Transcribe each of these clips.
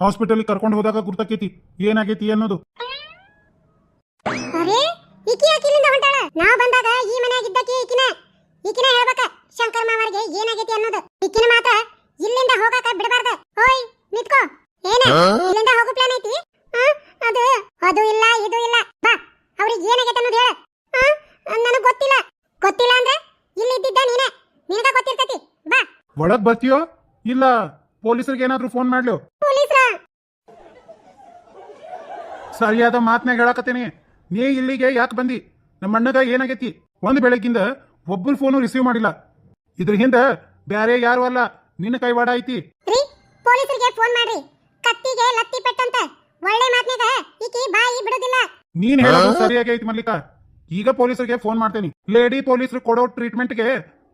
Hospital ಕರ್ಕೊಂಡು ಹೋದಾಗ ಗುರ್ತಕೈತಿ. ಏನಾಗೈತಿ ಅನ್ನೋದು? ಅರೇ ಈಕಿ ಯಾಕೆ ಇಲ್ಲಿಂದ ಹೊಂಟಾಳ? ನಾವ್ ಬಂದಾಗ ಈ ಮನ್ಯಾಗ ಇದ್ದಕ್ಕೆ ಈಕಿನ ಈಕಿನ ಹೇಳ್ಬೇಕ ಶಂಕರ್ ಮಾವರಿಗೆ ಏನಾಗೈತಿ ಅನ್ನೋದು. ಈಕಿನ ಮಾತ್ರ ಇಲ್ಲಿಂದ ಹೋಗಾಕ ಬಿಡಬಾರ್ದ. ಓಯ್ ನಿತ್ಕೋ. ಏನ ಇಲ್ಲಿಂದ ಹೋಗೋ ಪ್ಲಾನ್ ಐತಿ? ಆ, ಅದು ಅದು ಇಲ್ಲ ಇದು ಇಲ್ಲ. ಬಾ ಅವ್ರಿಗೆ ಏನಾಗೈತೆ ಅನ್ನೋದು ಹೇಳ. ನನಗೆ ಗೊತ್ತಿಲ್ಲ. ಗೊತ್ತಿಲ್ಲ ಅಂದ್ರೆ ಇಲ್ಲಿ ಇದ್ದಿದ್ದ ನೀನೆ. ನಿನಗ ಗೊತ್ತಿರ್ತೈತಿ. ಬಾ. ಒಳಗ್ ಬರ್ತೀಯೋ? ಇಲ್ಲ ಪೊಲೀಸರಿಗೆ ಏನಾದ್ರು ಫೋನ್ ಮಾಡ್ಲು ಪೊಲೀಸ್ರ ಸರಿಯಾದ ಮಾತನ್ನ ಹೇಳಕತ್ತೇನೆ. ನೀ ಇಲ್ಲಿಗೆ ಯಾಕೆ ಬಂದಿ? ನಮ್ಮ ಅಣ್ಣಗ ಏನಾಗೈತಿ? ಒಂದು ಬೆಳಗ್ಗಿಂದ ಒಬ್ಬರು ಫೋನು ರಿಸೀವ್ ಮಾಡಿಲ್ಲ. ಇದ್ರ ಹಿಂದ ಬ್ಯಾರೆ ಯಾರು ಅಲ್ಲ. ನಿನ್ನ ಕೈವಾಡ ಐತಿ. ರೀ ಪೊಲೀಸರಿಗೆ ಫೋನ್ ಮಾಡ್ರಿ. ಕತ್ತಿಗೆ ಲತ್ತಿ ಪೆಟ್ಟಂತ. ಒಳ್ಳೆ ಮಾತ್ನಾಗ ಈಕಿ ಬಾಯಿ ಬಿಡುದಿಲ್ಲ. ನೀನ್ ಹೇಳೋದು ಐತಿ ಮಲ್ಲಿಕಾ. ಈಗ ಪೊಲೀಸರಿಗೆ ಫೋನ್ ಮಾಡ್ತೇನಿ. ಲೇಡಿ ಪೊಲೀಸರು ಕೊಡೋ ಟ್ರೀಟ್ಮೆಂಟ್ಗೆ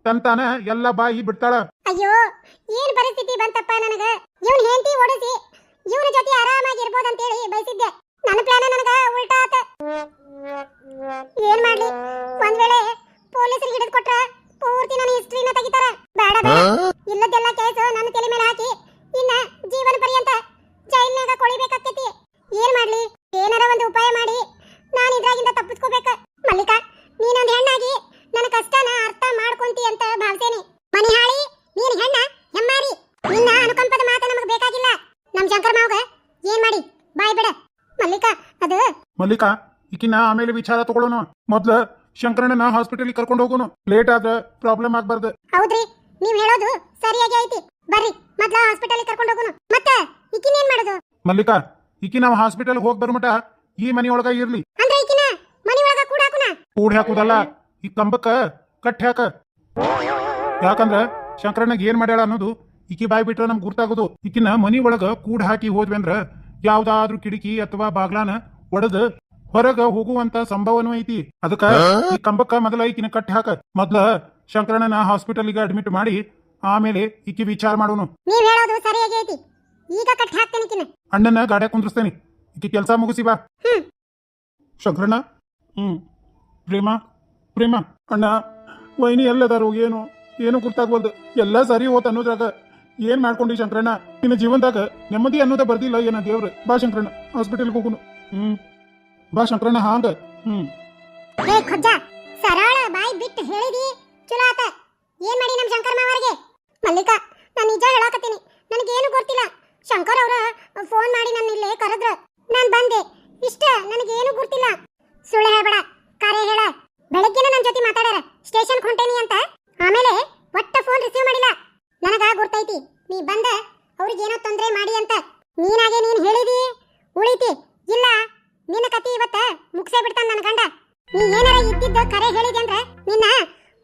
ತಂತಾನ ಎಲ್ಲ ಬಾಯಿ ಬಿಡ್ತಾಳ. ಅಯ್ಯೋ ಏನ್ ಪರಿಸ್ಥಿತಿ ಬಂತಪ್ಪ ನನಗ ಇವನ್ ಹೆಂಡತಿ ಓಡಿಸಿ ಇವನ ಜೊತೆ ಆರಾಮಾಗಿ ಇರ್ಬೋದಂತೇಳಿ ಬಯಸಿದ್ದೆ ನನ್ನ ಪ್ಲಾನ್ ನನಗ ಉಲ್ಟಾ ಆತ ಏನ್ ಮಾಡ್ಲಿ ಒಂದ್ ವೇಳೆ ಪೊಲೀಸರಿಗೆ ಹಿಡಿದು ಕೊಟ್ರ ಪೂರ್ತಿ ನನ್ನ ಹಿಸ್ಟ್ರಿನ ತೆಗಿತಾರ ಬೇಡ ಬೇಡ ಇಲ್ಲದೆಲ್ಲ ಕೇಸ್ ನನ್ನ ತಲೆ ಮೇಲೆ ಹಾಕಿ ಇನ್ನ ಜೀವನ ಪರ್ಯಂತ ಜೈಲ್ನಾಗ ಕೊಳಿಬೇಕಾಗ್ತೈತಿ ಏನ್ ಮಾಡ್ಲಿ ಏನಾರ ಒಂದು ಉಪಾಯ ಮಾಡಿ ನಾನು ಇದ್ರಾಗಿಂದ ತಪ್ಪಿಸ್ಕೋಬೇಕ ಮಲ್ಲಿಕಾ ನೀನೊಂದ್ ಹೆಣ್ಣಾಗಿ ನನ್ನ ಕಷ್ಟನ ಅರ್ಥ ಮಾಡ್ಕೊಂತಿ ಅಂತ ಭಾವಿಸೇನಿ ಮನಿ ಹಾಳಿ ನೀನ್ ಹೆಣ್ಣ ಹೆಮ್ಮಾರಿ ನಿನ್ನ ಅನುಕಂಪದ ಮಾತ ನಮಗ್ ಬೇಕಾಗಿಲ್ಲ ನಮ್ ಶಂಕರ್ ಮಾವಗ ಏನ್ ಮಾಡಿ ಬಾಯ್ ಬಿಡ ಮಲ್ಲಿಕಾ ಅದು ಮಲ್ಲಿಕಾ ಈಕಿನ ಆಮೇಲೆ ವಿಚಾರ ತಗೊಳ್ಳೋಣ ಮೊದ್ಲ ಶಂಕರಣ್ಣನ ಹಾಸ್ಪಿಟಲ್ ಕರ್ಕೊಂಡು ಹೋಗೋನು. ಲೇಟ್ ಆದ್ರೆ ಪ್ರಾಬ್ಲಮ್ ಆಗ್ಬಾರ್ದು. ಹೌದ್ರಿ ನೀವ್ ಹೇಳೋದು ಸರಿಯಾಗಿ ಐತಿ. ಬರ್ರಿ ಮೊದ್ಲ ಹಾಸ್ಪಿಟಲ್ ಕರ್ಕೊಂಡು ಹೋಗೋಣ ಮತ್ತೆ ಈಕಿನ ಏನ್ ಮಾಡೋದು? ಮಲ್ಲಿಕಾ ಈಕಿ ನಾವು ಹಾಸ್ಪಿಟಲ್ ಹೋಗಿ ಬರ್ಮಟ ಈ ಮನೆಯೊಳಗ ಇರ್ಲಿ. ಅಂದ್ರೆ ಈಕಿನ ಮನೆಯೊಳಗ ಕೂಡ ಹಾಕುನ? ಕೂಡ ಹಾಕುದಲ್ಲ ಈ ಕಂಬಕ್ಕ ಕಟ್ ಹಾಕ. ಯಾಕಂದ್ರ ಶಂಕರಣ್ಣಗ್ ಏನ್ ಮಾಡ್ಯಾಳ ಅನ್ನೋದು ಈಕಿ ಬಾಯಿ ಬಿಟ್ರ ನಮ್ಗೆ ಗುರ್ತಾಗೋದು. ಈಕಿನ ಮನಿ ಒಳಗ ಕೂಡ್ ಹಾಕಿ ಹೋದ್ವಿ ಅಂದ್ರ ಯಾವ್ದಾದ್ರೂ ಕಿಟಕಿ ಅಥವಾ ಬಾಗ್ಲಾನ ಒಡೆದು ಹೊರಗ ಹೋಗುವಂತ ಸಂಭವನೂ ಐತಿ. ಅದಕ್ಕ ಈ ಕಂಬಕ್ಕ ಮೊದಲ ಈಕಿನ ಕಟ್ಟಿ ಹಾಕ. ಮೊದ್ಲ ಶಂಕರಣ್ಣನ ಹಾಸ್ಪಿಟಲ್ಗೆ ಅಡ್ಮಿಟ್ ಮಾಡಿ ಆಮೇಲೆ ಈಕಿ ವಿಚಾರ ಮಾಡೋನು. ನೀವ್ ಹೇಳೋದು ಸರಿಯಾಗಿ ಐತಿ. ಈಗ ಕಟ್ ಹಾಕ್ತೇನೆ ಈಕಿನ. ಅಣ್ಣನ ಗಾಡ್ಯಾಗ ಕುಂದ್ರಸ್ತೇನೆ. ಈಕಿ ಕೆಲಸ ಮುಗಿಸಿ ಬಾ. ಹ್ಮ್. ಶಂಕರಣ್ಣ? ಹ್ಮ್. ಪ್ರೇಮ? ಪ್ರೇಮ? ಅಣ್ಣ ವೈನಿ ಎಲ್ಲದಾರು ಏನು? ಏನು ಗೊತ್ತಾಗ್ವಲ್ದು ಎಲ್ಲ ಸರಿ ಹೋತ್ ಅನ್ನೋದ್ರಾಗ ಏನ್ ಮಾಡ್ಕೊಂಡಿ ಶಂಕರಣ್ಣ? ನಿನ್ನ ಜೀವನದಾಗ ನೆಮ್ಮದಿ ಅನ್ನೋದ ಬರ್ದಿಲ್ಲ ಏನ ದೇವ್ರ? ಬಾ ಶಂಕರಣ್ಣ ಹಾಸ್ಪಿಟಲ್ಗೆ ಹೋಗುನು. ಹ್ಮ್. ಬಾ ಶಂಕರಣ್ಣ ಹಾಂಗ ಹ್ಮ್. ಹೇ ಖಜ್ಜ, ಸರಳ ಬಾಯಿ ಬಿಟ್ಟು ಹೇಳಿದಿ? ಚಲೋ ಆತ. ಏನ್ ಮಾಡಿ ನಮ್ ಶಂಕರ್ ಮಾವರಿಗೆ? ಮಲ್ಲಿಕಾ, ನಾನು ನಿಜ ಹೇಳಾಕತ್ತೀನಿ. ನನಗೇನು ಗೊತ್ತಿಲ್ಲ. ಶಂಕರ್ ಅವ್ರ ಫೋನ್ ಮಾಡಿ ನನ್ನ ಇಲ್ಲೇ ಕರೆದ್ರ. ನಾನು ಬಂದೆ. ಇಷ್ಟ, ನನಗೇನು ಗೊತ್ತಿಲ್ಲ. ಸುಳ್ಳು ಹೇಳ್ಬೇಡ. ಕರೆ ಹೇಳ. ಬೆಳಗ್ಗೆನ ನನ್ನ ಜೊತೆ ಮಾತಾಡ್ಯಾರ. ಸ್ಟೇಷನ್ ಹೊಂಟೇನಿ ಅಂತ. ಆಮೇಲೆ ಒಟ್ಟ ಫೋನ್ ರಿಸೀವ್ ಮಾಡಿಲ್ಲ. ನನಗ ಗುರ್ತೈತಿ ನೀ ಬಂದ, ಅವ್ರಿಗೇನೋ ತೊಂದರೆ ಮಾಡಿ ಅಂತ. ನೀನಾಗೆ ನೀನ್ ಹೇಳಿದಿ? ಉಳಿತಿ ಇಲ್ಲ ನಿನ್ನ ಕತಿ ಇವತ್ತ ಮುಗ್ಸೇ ಬಿಡ್ತಾನ ನನ್ನ ಗಂಡ. ನೀ ಏನಾರ ಇದ್ದಿದ್ದ ಕರೆ ಹೇಳಿದೆ ಅಂದ್ರೆ ನಿನ್ನ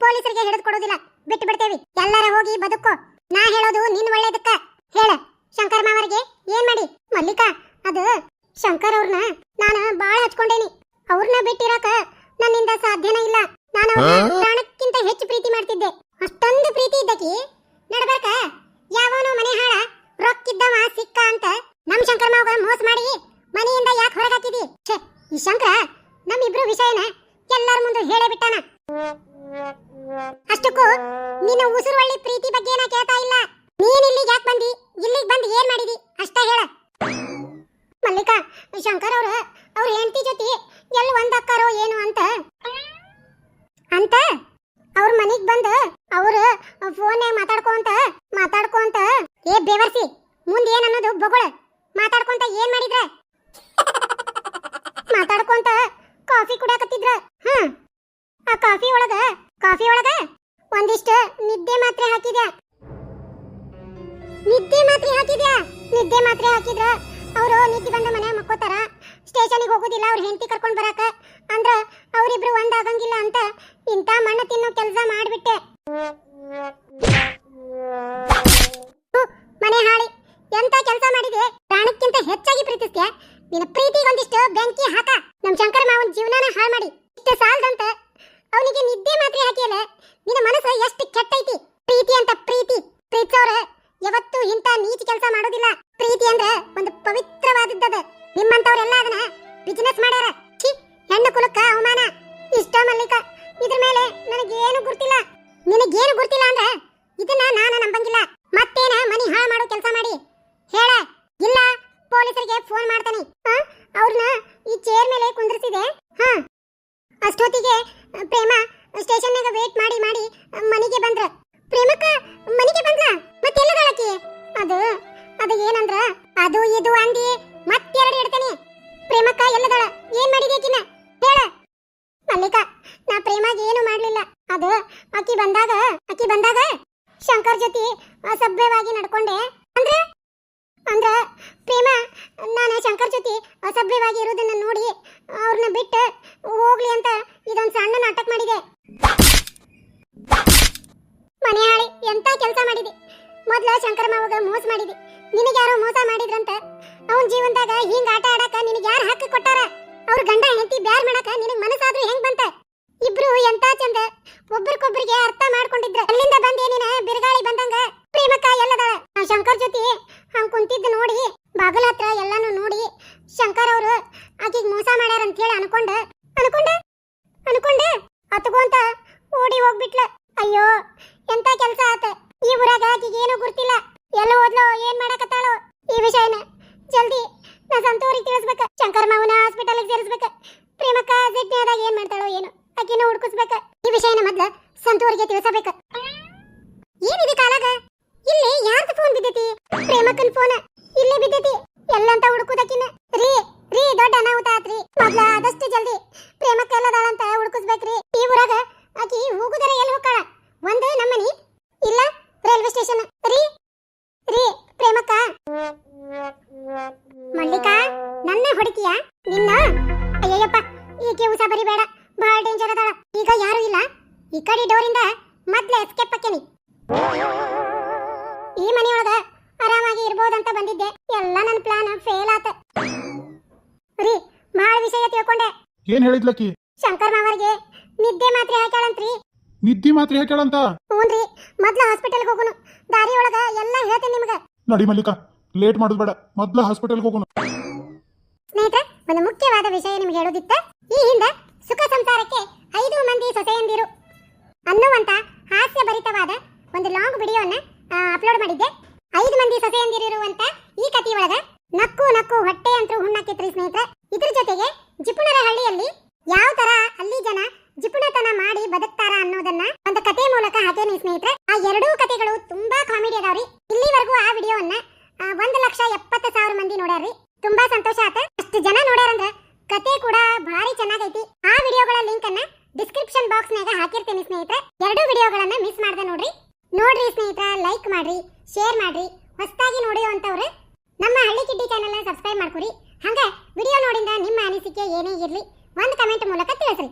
ಪೊಲೀಸರಿಗೆ ಹಿಡಿದು ಕೊಡೋದಿಲ್ಲ. ಬಿಟ್ಟು ಬಿಡ್ತೇವಿ ಎಲ್ಲಾರ ಹೋಗಿ ಬದುಕು. ನಾ ಹೇಳೋದು ನಿನ್ ಒಳ್ಳೇದಕ್ಕ. ಹೇಳ. ಶಂಕರ್ ಮಾವರಿಗೆ ಏನ್ ಮಾಡಿ? ಮಲ್ಲಿಕಾ ಅದು ಶಂಕರ್ ಅವ್ರನ್ನ ನಾನು ಬಾಳ ಹಚ್ಕೊಂಡೇನಿ. ಅವ್ರನ್ನ ಬಿಟ್ಟಿರಾಕ ನನ್ನಿಂದ ಸಾಧ್ಯನೇ ಇಲ್ಲ. ನಾನು ಪ್ರಾಣಕ್ಕಿಂತ ಹೆಚ್ಚು ಪ್ರೀತಿ ಮಾಡ್ತಿದ್ದೆ. ಅಷ್ಟೊಂದು ಪ್ರೀತಿ ಇದ್ದಕಿ ನಡ್ಬರ್ಕ ಯಾವನೋ ಮನೆ ಹಾಳ ರೊಕ್ಕಿದ್ದವ ಸಿಕ್ಕ ಅಂತ ನಮ್ ಶಂಕರ್ ಮಾವಗ ಮೋಸ ಮಾಡಿ ಮನೆಯಿಂದ ಯಾಕೆ ಹೊರಗಾಕಿದಿ ಛೇ ಈ ಶಂಕರ ನಮ್ಮಿಬ್ರು ವಿಷಯನ ಎಲ್ಲರ ಮುಂದೆ ಹೇಳೇ ಬಿಟ್ಟಾನ. ಅಷ್ಟಕ್ಕೂ ನಿನ್ನ ಉಸಿರುವಳ್ಳಿ ಪ್ರೀತಿ ಬಗ್ಗೆ ನಾ ಕೇಳ್ತಾ ಇಲ್ಲ. ನೀನ್ ಇಲ್ಲಿಗೆ ಯಾಕೆ ಬಂದಿ? ಇಲ್ಲಿಗೆ ಬಂದು ಏನ್ ಮಾಡಿದಿ? ಅಷ್ಟ ಹೇಳ. ಮಲ್ಲಿಕಾ, ಶಂಕರ್ ಅವರು, ಅವ್ರ ಹೆಂಡತಿ ಜೊತೆ ಎಲ್ಲಿ ಒಂದಕ್ಕಾರೋ ಏನು ಅಂತ ಅಂತ ಅವ್ರ ಮನಿಗ್ ಬಂದು ಅವ್ರು ಫೋನ್ಯಾಗ ಮಾತಾಡ್ಕೊಂತ ಮಾತಾಡ್ಕೊಂತ ಏ ಬೇವರ್ಸಿ ಮುಂದೆ ಏನ್ ಅನ್ನೋದು ಬೊಗಳ ಮಾತಾಡ್ಕೊಂತ ಏನ್ ಮಾಡಿದ್ರ ಮಾತಾಡ್ಕೊಂತ ಕಾಫಿ ಕುಡಾಕತ್ತಿದ್ರ ಹ್ಮ್. ಆ ಕಾಫಿ ಒಳಗ ಕಾಫಿ ಒಳಗ ಒಂದಿಷ್ಟು ನಿದ್ದೆ ಮಾತ್ರೆ ಹಾಕಿದ್ಯಾ? ನಿದ್ದೆ ಮಾತ್ರೆ ಹಾಕಿದ್ಯಾ? ನಿದ್ದೆ ಮಾತ್ರೆ ಹಾಕಿದ್ರ ಅವರು ನಿದ್ದೆ ಬಂದ ಮನೆ ಮಕ್ಕೋತಾರ. ಸ್ಟೇಷನ್ಗೆ ಹೋಗೋದಿಲ್ಲ, ಅವ್ರ ಹೆಂಡತಿ ಕರ್ಕೊಂಡ್ ಬರಾಕ. ಅಂದ್ರ ಅವರಿಬ್ರು ಒಂದಾಗಂಗಿಲ್ಲ ಅಂತ ಇಂಥ ಮಣ್ಣು ತಿನ್ನೋ ಕೆಲಸ ಮಾಡ್ಬಿಟ್ಟೆ ಹು, ಮನೆ ಹಾಳಿ ಎಂತ ಕೆಲಸ ಮಾಡಿದೆ ಪ್ರಾಣಕ್ಕಿಂತ ಹೆಚ್ಚಾಗಿ ಪ್ರೀತಿಸ್ತೀಯ ನಿನ್ನ ಪ್ರೀತಿಗೊಂದಿಷ್ಟು ಬೆಂಕಿ ಹಾಕ ನಮ್ ಶಂಕರ ಮಾವನ್ ಜೀವನಾನ ಹಾಳು ಮಾಡಿ ಇಷ್ಟು ಸಾಲದಂತ ಅವನಿಗೆ ನಿದ್ದೆ ಹಾಕಿಯಲ್ಲ ನಿನ್ನ ಮನಸ್ಸು ಎಷ್ಟು ಕೆಟ್ಟೈತಿ? ಪ್ರೀತಿ ಅಂತ ಪ್ರೀತಿ. ಪ್ರೀತಿಸೋರ ಯಾವತ್ತೂ ಇಂಥ ನೀಚ ಕೆಲಸ ಮಾಡೋದಿಲ್ಲ. ಪ್ರೀತಿ ಅಂದ್ರೆ ಒಂದು ಪವಿತ್ರವಾದದ್ದದ. ನಿಮ್ಮಂತವ್ರೆಲ್ಲ ಅದನ್ನ ಬಿಸಿನೆಸ್ ಮಾಡ್ಯಾರ. ಛೀ, ಹೆಣ್ಣು ಕುಲಕ್ಕ ಅವಮಾನ. ಇಷ್ಟ ಮಲ್ಲಿಕ, ಇದ್ರ ಮೇಲೆ ನಿನಗೇನು ಸ್ಟೇಷನ್ನಾಗ ವೇಟ್ ಮಾಡಿ ಮಾಡಿ, ಮನೆಗೆ ಬಂದ್ರ. ಪ್ರೇಮಕ್ಕ, ಮನೆಗೆ ಬಂದ್ಲ? ಮತ್ತೆಲ್ಲದ ಆಕಿ ಅದು ಅದು ಏನಂದ್ರ? ಅದು, ಇದು ಅಂದಿ, ಮತ್ತೆರಡು ಇಡ್ತೀನಿ. ಪ್ರೇಮಕ್ಕ, ಎಲ್ಲದಾಳ? ಏನ್ ಮಾಡಿದೆ ಆಕಿನ? ಹೇಳ. ಮಲ್ಲಿಕ, ನಾ ಪ್ರೇಮಾಗ ಏನು ಮಾಡ್ಲಿಲ್ಲ. ಅದು ಅಕ್ಕಿ ಬಂದಾಗ ಅಕ್ಕಿ ಬಂದಾಗ ಶಂಕರ್ ಜೊತೆ ಸಭ್ಯವಾಗಿ ನಡ್ಕೊಂಡೆ. ಅಂದ್ರೆ ಪ್ರೇಮ, ನಾನು ಶಂಕರ್ ಜೊತೆ ಅಸಭ್ಯವಾಗಿ ಇರೋದನ್ನ ನೋಡಿ ಅವ್ರನ್ನ ಬಿಟ್ಟು ಹೋಗ್ಲಿ ಅಂತ ಇದೊಂದು ಸಣ್ಣ ನಾಟಕ ಮಾಡಿದೆ. ಮನೆ ಹಾಳಿ ಎಂತ ಕೆಲಸ ಮಾಡಿದೆ? ಮೊದ್ಲ ಶಂಕರ ಮಾವಗ ಮೋಸ ಮಾಡಿದೆ. ನಿನಗೆ ಯಾರೋ ಮೋಸ ಮಾಡಿದ್ರಂತ? ಅವನ ಜೀವನದಾಗ ಹಿಂಗ ಆಟ ಆಡಕ ನಿನಗೆ ಯಾರು ಹಕ್ಕು ಕೊಟ್ಟಾರ? ಅವ್ರ ಗಂಡ ಹೆಂಡತಿ ಬ್ಯಾರ್ ಮಾಡಕ ನಿನಗೆ ಮನಸ್ಸಾದ್ರೂ ಹೆಂಗ್ ಬಂತ? ಇಬ್ರು ಎಂತ ಚಂದ? ಒಬ್ರಿಗೊಬ್ರಿಗೆ ಅರ್ಥ ಮಾಡ್ಕೊಂಡಿದ್ರ? ಅಲ್ಲಿಂದ ಬಂದ್ ಏನಿನ? ಬಿರುಗಾಳಿ ಬಂದಂಗ? ಪ್ರೇಮಕ್ಕ ಎಲ್ಲದ? ಶಂಕರ್ ಜೊತೆ ಹಂಗ್ ಕುಂತಿದ್ದು ನೋಡಿ, ಬಾಗಲ ಹತ್ರ ಎಲ್ಲಾನು ನೋಡಿ, ಶಂಕರ್ ಅವರು ಆಕಿಗ್ ಮೋಸ ಮಾಡ್ಯಾರ ಅಂತ ಹೇಳಿ ಅನ್ಕೊಂಡ ಅನ್ಕೊಂಡ ಅನ್ಕೊಂಡ ಅತ್ಕೊಂತ ಓಡಿ ಹೋಗ್ಬಿಟ್ಲ. ಅಯ್ಯೋ, ಎಂತ ಕೆಲಸ ಆತ? ಈ ಊರಾಗ ಆಕಿಗೆ ಏನು ಗುರ್ತಿಲ್ಲ. ಎಲ್ಲ ಓದ್ಲೋ ಏನ್ ಮಾಡಕತ್ತಾಳೋ ಈ ವಿಷಯನ. ಜಲ್ದಿ ನಾ ಸಂತೋರಿಗೆ ತಿಳಿಸ್ಬೇಕ. ಶಂಕರ್ ಮಾವನ ಹಾಸ್ಪಿಟಲ್ಗೆ ಸೇರಿಸ್ಬೇಕ. ಪ್ರೇಮಕ್ಕ ಜಿಡ್ನಿಯಾದಾಗ ಏನ್ ಮಾಡ್ತಾಳೋ ಏನು, ಆಕಿನ ಹುಡ್ಕಿಸ್ಬೇಕ. ಈ ವಿಷಯನ ಮೊದ್ಲ ಸಂತೋರಿಗೆ ತಿಳಿಸಬೇಕ ಏನಿದೆ ಕಾಲಾಗ ಇಲ್ಲಿ ಯಾರ್ದು ಫೋನ್ ಬಿದ್ದೈತಿ ಪ್ರೇಮಕ್ಕನ್ ಫೋನ್ ಇಲ್ಲೇ ಬಿದ್ದೈತಿ. ಎಲ್ಲಂತ ಹುಡುಕುದಕ್ಕಿನ ರೀ ರೀ, ದೊಡ್ಡ ಅನಾಹುತ ಆತ್ರಿ. ಮೊದ್ಲ ಆದಷ್ಟು ಜಲ್ದಿ. ಪ್ರೇಮಕ್ಕ ಎಲ್ಲದಾಳಂತ ಹುಡುಕಿಸ್ಬೇಕ್ರಿ. ಈ ಊರಾಗ ಆಕಿ ಹೋಗುದರ ಎಲ್ಲಿ ಹೋಗ್ಕಾಳ ಒಂದ ನಮ್ಮನಿ. ಇಲ್ಲ, ರೈಲ್ವೆ ಸ್ಟೇಷನ್. ರೀ ರೀ, ಪ್ರೇಮಕ್ಕ. ಮಲ್ಲಿಕಾ, ನನ್ನ ಹೊಡಿತೀಯ? ನಿನ್ನ? ಅಯ್ಯಯ್ಯಪ್ಪ, ಈಕೆ ಉಸ ಬರಿಬೇಡ. ಬಹಳ ಡೇಂಜರ್ ಅದಾಳ. ಈಗ ಯಾರು ಇಲ್ಲ. ಈ ಕಡೆ ಡೋರಿಂದ ಮೊದ್ಲೇ ಎಸ್ಕೇಪ್ ಆಕ್ಕೇನಿ ಬಂದಿದ್ದೆ. ಎಲ್ಲ ನನ್ನ ಪ್ಲಾನ್ ಫೇಲ್ ಆತ. ರೀ ಬಹಳ ವಿಷಯ ತಿಳ್ಕೊಂಡೆ. ಏನ್ ಹೇಳಿದ್ಲಕ್ಕಿ ಶಂಕರ್ ಮಾವರಿಗೆ ನಿದ್ದೆ ಮಾತ್ರೆ ಹಾಕ್ಯಾಳಂತ್ರಿ. ನಿದ್ದೆ ಮಾತ್ರ ಹೇಳ್ಕೇಳಂತ ಹ್ಞೂನ್ರಿ ಮೊದ್ಲ ಹಾಸ್ಪಿಟಲ್ ಹೋಗುನು. ದಾರಿ ಒಳಗ ಎಲ್ಲ ಹೇಳ್ತೇನೆ ನಿಮಗೆ. ನಡಿ ಮಲ್ಲಿಕ ಲೇಟ್ ಮಾಡೋದು ಬೇಡ ಮೊದ್ಲ ಹಾಸ್ಪಿಟಲ್ಗೆ ಹೋಗೋಣ ಸ್ನೇಹಿತರೆ ಒಂದು ಮುಖ್ಯವಾದ ವಿಷಯ ನಿಮ್ಗೆ ಹೇಳೋದಿತ್ತ. ಈ ಹಿಂದೆ ಸುಖ ಸಂಸಾರಕ್ಕೆ ಐದು ಮಂದಿ ಸೊಸೆಯಂದಿರು ಅನ್ನುವಂತ ಹಾಸ್ಯ ಭರಿತವಾದ ಒಂದು ಲಾಂಗ್ ವಿಡಿಯೋನ ಅಪ್ಲೋಡ್ ಮಾಡಿದ್ದೆ. ಐದು ಮಂದಿ ಸೊಸೆಯಂದಿರಿರುವಂತ ಈ ಕಥೆಯೊಳಗ ನಕ್ಕು ನಕ್ಕು ಹೊಟ್ಟೆ ಅಂತೂ ಹುಣ್ಣಾಕಿತ್ರಿ ಸ್ನೇಹಿತರೆ. ಇದ್ರ ಜೊತೆಗೆ ಜಿಪುಣರ ಹಳ್ಳಿಯಲ್ಲಿ ಯಾವ ತರ ಅಲ್ಲಿ ಜನ ಜಿಪುಣತನ ಮಾಡಿ ಬದುಕ್ತಾರ ಅನ್ನೋದನ್ನ ಒಂದು ಕಥೆ ಮೂಲಕ ಹಾಕೇನಿ ಸ್ನೇಹಿತರೆ. ಆ ಎರಡೂ ಕತೆಗಳು ತುಂಬಾ ಕಾಮಿಡಿ ಅದಾವ್ರಿ. ಇಲ್ಲಿವರೆಗೂ ಆ ವಿಡಿಯೋವನ್ನ ಒಂದು ಲಕ್ಷ ಎಪ್ಪತ್ತು ಸಾವಿರ ಮಂದಿ ನೋಡ್ಯಾರ್ರಿ. ತುಂಬಾ ಸಂತೋಷ ಆತ. ಅಷ್ಟು ಜನ ನೋಡ್ಯಾರಂದ್ರ ಕತೆ ಸಬ್ಸ್ಕ್ರೈಬ್ ಮಾಡ್ಕೊರಿ ಹಂಗೆ ವಿಡಿಯೋ ನೋಡಿಂದ ನಿಮ್ಮ ಅನಿಸಿಕೆ ಏನೇ ಇರಲಿ ಒಂದು ಕಮೆಂಟ್ ಮೂಲಕ ತಿಳಿಸ್ರಿ.